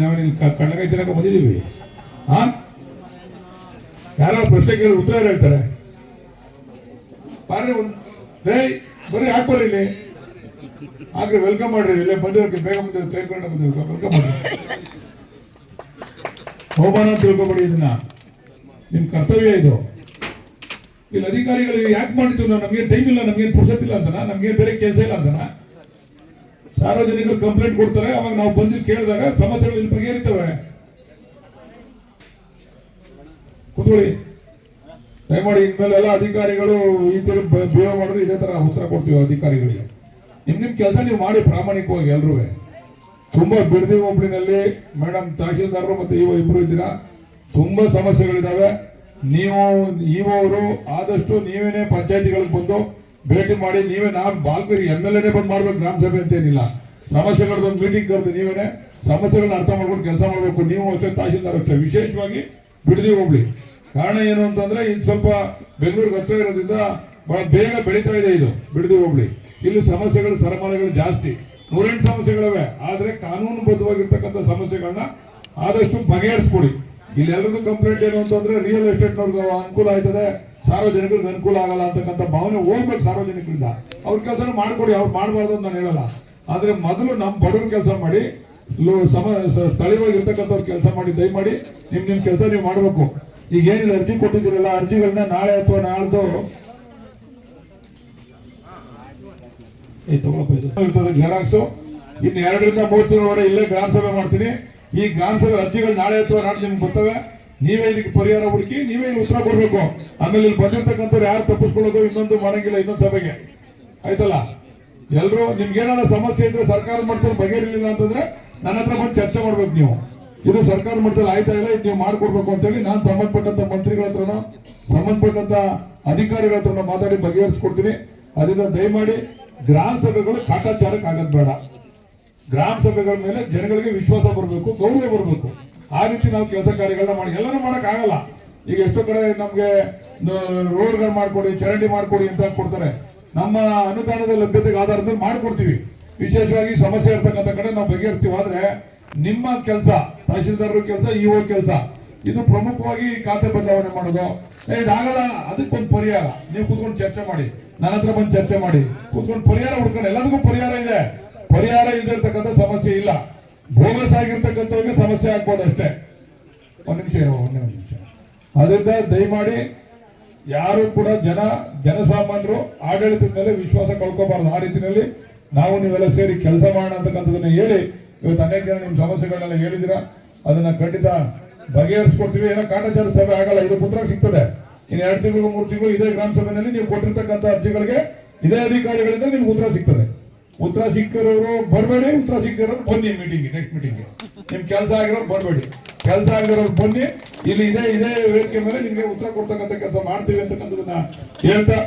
ನಾವೇನು ಕಣ್ಣಗೈ ತಿನ್ನಕ ಬಂದಿದ್ದೀವಿ. ಹಾ ಯಾರೋ ಪ್ರಶ್ನೆ ಕೇಳಿ ಉತ್ತರ ಹೇಳ್ತಾರೆ. ಬರ್ರಿ ಒಂದು ಬರ್ರಿ ಹಾಕ್ಬರ್ರಿ ಇಲ್ಲಿ. ಹಾಕ್ರಿ ವೆಲ್ಕಮ್ ಮಾಡ್ರಿ ಇಲ್ಲೇ. ಬಂದಿರೋಕೆ ಬೇಗ ಬಂದಿರೋ ತಿಳ್ಕೊಂಡು ಬಂದಿರೋ ವೆಲ್ಕಮ್ ಮಾಡ್ರಿ. ಹೋಗೋಣ ತಿಳ್ಕೊಬೇಡಿ ಇದನ್ನ. ನಿಮ್ ಕರ್ತವ್ಯ ಇದು. ಇಲ್ಲಿ ಅಧಿಕಾರಿಗಳು ಯಾಕೆ ನಾವು ನಮ್ಗೆ ಟೈಮ್ ಇಲ್ಲ ನಮ್ಗೆ ಪುರ್ಸತ್ತಿಲ್ಲ ಅಂತನ? ನಮ್ಗೆ ಬೇರೆ ಕೆಲಸ ಇಲ್ಲ ಅಂತನ? ಸಾರ್ವಜನಿಕರು ಕಂಪ್ಲೇಂಟ್ ಕೊಡ್ತಾರೆ, ಅವಾಗ ನಾವು ಬಂದು ಕೇಳಿದಾಗ ಸಮಸ್ಯೆಗಳು ಇಲ್ಲಿ ಬಗೆಹರಿತವೆ ಕುತ್ಕೊಳ್ಳಿ. ದಯಮಾಡಿ ಇನ್ಮೇಲೆ ಎಲ್ಲ ಅಧಿಕಾರಿಗಳು ಈ ತರ ಬಿಹೇವ್ ಮಾಡಿದ್ರೆ ಇದೇ ತರ ಉತ್ತರ ಕೊಡ್ತೀವಿ ಅಧಿಕಾರಿಗಳಿಗೆ. ನಿಮ್ ನಿಮ್ ಕೆಲಸ ನೀವು ಮಾಡಿ ಪ್ರಾಮಾಣಿಕವಾಗಿ ಎಲ್ರೂ. ತುಂಬಾ ಬಿಡದಿ ಹೋಬಳಿನಲ್ಲಿ ಮೇಡಮ್ ತಹಶೀಲ್ದಾರರು ಮತ್ತೆ ಇವ ಇಬ್ರು ಇದ್ದೀರಾ? ತುಂಬಾ ಸಮಸ್ಯೆಗಳಿದಾವೆ. ನೀವು ಇವರು ಆದಷ್ಟು ನೀವೇನೇ ಪಂಚಾಯತಿಗಳಿಗೆ ಬಂದು ಭೇಟಿ ಮಾಡಿ, ನೀವೇ ನಾನ್ ಬಾಲ್ಕರಿ ಎಂ ಎಲ್ ಎನೇ ಬಂದು ಮಾಡ್ಬೇಕು ಗ್ರಾಮ ಸಭೆ ಅಂತ ಏನಿಲ್ಲ. ಸಮಸ್ಯೆಗಳದ್ದು ಮೀಟಿಂಗ್ ಕರೆದು ನೀವೇನೆ ಸಮಸ್ಯೆಗಳನ್ನ ಅರ್ಥ ಮಾಡ್ಕೊಂಡು ಕೆಲಸ ಮಾಡಬೇಕು, ನೀವು ಅಷ್ಟೇ ತಹಶೀಲ್ದಾರ್ ಅಷ್ಟೇ. ವಿಶೇಷವಾಗಿ ಬಿಡದಿ ಹೋಗ್ಲಿ ಕಾರಣ ಏನು ಅಂತಂದ್ರೆ ಇದು ಸ್ವಲ್ಪ ಬೆಂಗಳೂರಿಗೆ ಹತ್ರ ಇರೋದ್ರಿಂದ ಬಹಳ ಬೇಗ ಬೆಳೀತಾ ಇದೆ ಇದು, ಬಿಡದಿ ಹೋಗ್ಲಿ ಇಲ್ಲಿ ಸಮಸ್ಯೆಗಳು, ಸರಮಾಲೆಗಳು ಜಾಸ್ತಿ. ನೂರೆಂಟು ಸಮಸ್ಯೆಗಳವೆ, ಆದ್ರೆ ಕಾನೂನುಬದ್ಧವಾಗಿರ್ತಕ್ಕಂಥ ಸಮಸ್ಯೆಗಳನ್ನ ಆದಷ್ಟು ಬಗೆಹರಿಸ್ಕೊಡಿ. ಇಲ್ಲಿ ಎಲ್ರಿಗೂ ಕಂಪ್ಲೇಂಟ್ ಏನು ಅಂತಂದ್ರೆ ರಿಯಲ್ ಎಸ್ಟೇಟ್ ನವ್ರಿಗೆ ಅನುಕೂಲ ಆಯ್ತದೆ. ಸಾರ್ವಜನಿಕರಿಗೆ ಅನುಕೂಲ ಆಗಲ್ಲ ಅಂತಕ್ಕಂಥ ಭಾವನೆ ಹೋಗ್ಬೇಕು ಸಾರ್ವಜನಿಕರಿಂದ. ಅವ್ರ ಕೆಲಸ ಮಾಡ್ಕೊಡಿ, ಅವ್ರು ಮಾಡಬಾರ್ದು ಅಂತ ಹೇಳಲ್ಲ. ಆದರೆ ಮೊದಲು ನಮ್ಮ ಬಡವ್ರ ಕೆಲಸ ಮಾಡಿ ಸಮ ಸ್ಥಳೀಯವಾಗಿರ್ತಕ್ಕಂಥವ್ರ ಕೆಲಸ ಮಾಡಿ, ದಯಮಾಡಿ ನಿಮ್ ನಿಮ್ ಕೆಲಸ ನೀವು ಮಾಡಬೇಕು. ಈಗ ಏನಿಲ್ಲ, ಅರ್ಜಿ ಕೊಟ್ಟಿದ್ದೀರಲ್ಲ, ಅರ್ಜಿಗಳನ್ನ ನಾಳೆ ಅಥವಾ ನಾಳ್ದು. ಇರ್ತದೆ ಜೆರಾಕ್ಸು ಇನ್ನು ಎರಡರಿಂದ ಮೂರು ತಿಂಗಳ ಇಲ್ಲೇ ಗ್ರಾಮ ಸಭೆ ಮಾಡ್ತೀನಿ. ಈ ಗ್ರಾಮ ಸಭೆ ಅರ್ಜಿಗಳು ನಾಳೆ ಅಥವಾ ನಾಳೆ ನಿಮ್ಗೆ ಬರ್ತವೆ. ನೀವೇ ಇದಕ್ಕೆ ಪರಿಹಾರ ಹುಡುಕಿ, ನೀವೇ ಉತ್ತರ ಕೊಡ್ಬೇಕು. ಆಮೇಲೆ ಇಲ್ಲಿ ಬಂದಿರ್ತಕ್ಕಂಥವ್ರು ಯಾರು ತಪ್ಪಿಸ್ಕೊಳ್ಳೋದು ಇನ್ನೊಂದು ಮಾಡಂಗಿಲ್ಲ ಇನ್ನೊಂದು ಸಭೆಗೆ. ಆಯ್ತಲ್ಲ? ಎಲ್ರು ನಿಮ್ಗೆ ಏನಾರ ಸಮಸ್ಯೆ ಇದ್ರೆ ಸರ್ಕಾರ ಮಟ್ಟದಲ್ಲಿ ಬಗೆಹರಿಲಿಲ್ಲ ಅಂತಂದ್ರೆ ನನ್ನ ಹತ್ರ ಬಂದು ಚರ್ಚೆ ಮಾಡ್ಬೇಕು ನೀವು. ಇದು ಸರ್ಕಾರ ಮಟ್ಟದಲ್ಲಿ ಆಯ್ತಾ ಇಲ್ಲ, ಇದು ನೀವು ಮಾಡ್ಕೊಡ್ಬೇಕು ಅಂತ ಹೇಳಿ ನಾನು ಸಂಬಂಧಪಟ್ಟಂತ ಮಂತ್ರಿಗಳ ಹತ್ರನೋ ಸಂಬಂಧಪಟ್ಟಂತ ಅಧಿಕಾರಿಗಳ ಹತ್ರನೋ ಮಾತಾಡಿ ಬಗೆಹರಿಸ್ಕೊಡ್ತೀನಿ. ಅದರಿಂದ ದಯಮಾಡಿ ಗ್ರಾಮ ಸಭೆಗಳು ಕಾಟಾಚಾರಕ್ಕೆ ಆಗೋದ್ ಬೇಡ. ಗ್ರಾಮ ಸಭೆಗಳ ಮೇಲೆ ಜನಗಳಿಗೆ ವಿಶ್ವಾಸ ಬರಬೇಕು, ಗೌರವ ಬರಬೇಕು. ಆ ರೀತಿ ನಾವು ಕೆಲಸ ಕಾರ್ಯಗಳನ್ನ ಮಾಡಿ. ಎಲ್ಲರೂ ಮಾಡಕ್ ಆಗಲ್ಲ. ಈಗ ಎಷ್ಟೋ ಕಡೆ ನಮ್ಗೆ ರೋಡ್ಗಳು ಮಾಡ್ಕೊಡಿ, ಚರಂಡಿ ಮಾಡ್ಕೊಡಿ ಅಂತ ಕೊಡ್ತಾರೆ. ನಮ್ಮ ಅನುದಾನದ ಲಭ್ಯತೆಗೆ ಆಧಾರದ ಮೇಲೆ ಮಾಡ್ಕೊಡ್ತೀವಿ. ವಿಶೇಷವಾಗಿ ಸಮಸ್ಯೆ ಇರ್ತಕ್ಕಂಥ ಕಡೆ ನಾವು ಬಗೆಹರಿಸ್ತೀವಿ. ಆದ್ರೆ ನಿಮ್ಮ ಕೆಲಸ, ತಹಶೀಲ್ದಾರರ ಕೆಲಸ ಇಒ ಕೆಲಸ, ಇದು ಪ್ರಮುಖವಾಗಿ ಖಾತೆ ಬದಲಾವಣೆ ಮಾಡೋದು. ಇದಾಗಲ್ಲ, ಅದಕ್ಕೊಂದು ಪರಿಹಾರ. ನೀವು ಕೂತ್ಕೊಂಡು ಚರ್ಚೆ ಮಾಡಿ. ನನ್ನ ಹತ್ರ ಬಂದು ಚರ್ಚೆ ಮಾಡಿ. ಕೂತ್ಕೊಂಡು ಪರಿಹಾರ ಹುಡ್ಕೊಂಡು. ಎಲ್ಲದಕ್ಕೂ ಪರಿಹಾರ ಇದೆ. ಪರಿಹಾರ ಇಲ್ಲದೆ ಇರ್ತಕ್ಕಂಥ ಸಮಸ್ಯೆ ಇಲ್ಲ. ಬೋಗಸ್ ಆಗಿರ್ತಕ್ಕಂಥವ್ರಿಗೆ ಸಮಸ್ಯೆ ಆಗ್ಬೋದು ಅಷ್ಟೇ. ಒಂದು ನಿಮಿಷ ಒಂದೇ ಒಂದ್ ನಿಮಿಷ. ಅದರಿಂದ ದಯಮಾಡಿ ಯಾರು ಕೂಡ ಜನ, ಜನಸಾಮಾನ್ಯರು, ಆಡಳಿತದ ಮೇಲೆ ವಿಶ್ವಾಸ ಕಳ್ಕೋಬಾರದು. ಆ ರೀತಿಯಲ್ಲಿ ನಾವು ನೀವೆಲ್ಲ ಸೇರಿ ಕೆಲಸ ಮಾಡೋಣ ಹೇಳಿ, ಇವತ್ತು ಅನೇಕ ಜನ ನಿಮ್ಮ ಸಮಸ್ಯೆಗಳನ್ನೆಲ್ಲ ಹೇಳಿದಿರ ಅದನ್ನ ಖಂಡಿತ ಬಗೆಹರಿಸ್ಕೊಡ್ತೀವಿ. ಏನೋ ಕಾಟಾಚಾರ ಸಭೆ ಆಗಲ್ಲ, ಇದು ಪುತ್ರ ಸಿಗ್ತದೆ. ಇನ್ನು ಎರಡು ತಿಂಗಳು, ಮೂರು ತಿಂಗಳು ಇದೇ ಗ್ರಾಮ ಸಭೆಯಲ್ಲಿ ನೀವು ಕೊಟ್ಟಿರ್ತಕ್ಕಂಥ ಅರ್ಜಿಗಳಿಗೆ, ಇದೇ ಅಧಿಕಾರಿಗಳಿಂದ ನಿಮ್ಗೆ ಉತ್ತರ ಸಿಗ್ತದೆ. ಉತ್ತರ ಸಿಕ್ಕಿರೋರು ಬರಬೇಡಿ ಉತ್ತರ ಸಿಕ್ಕಿರೋರು ಬನ್ನಿ ಮೀಟಿಂಗ್ ನೆಕ್ಸ್ಟ್ ಮೀಟಿಂಗ್ ನಿಮ್ ಕೆಲಸ ಆಗಿರೋರು ಬರಬೇಡಿ. ಕೆಲಸ ಆಗಿರೋರು ಬನ್ನಿ, ಇಲ್ಲಿ ಇದೇ ಇದೇ ವೇದಿಕೆ ಮೇಲೆ ನಿಮಗೆ ಉತ್ತರ ಕೊಡ್ತಕ್ಕಂಥ ಕೆಲಸ ಮಾಡ್ತೀವಿ ಅಂತಕ್ಕಂಥದನ್ನ ಹೇಳ್ತಾ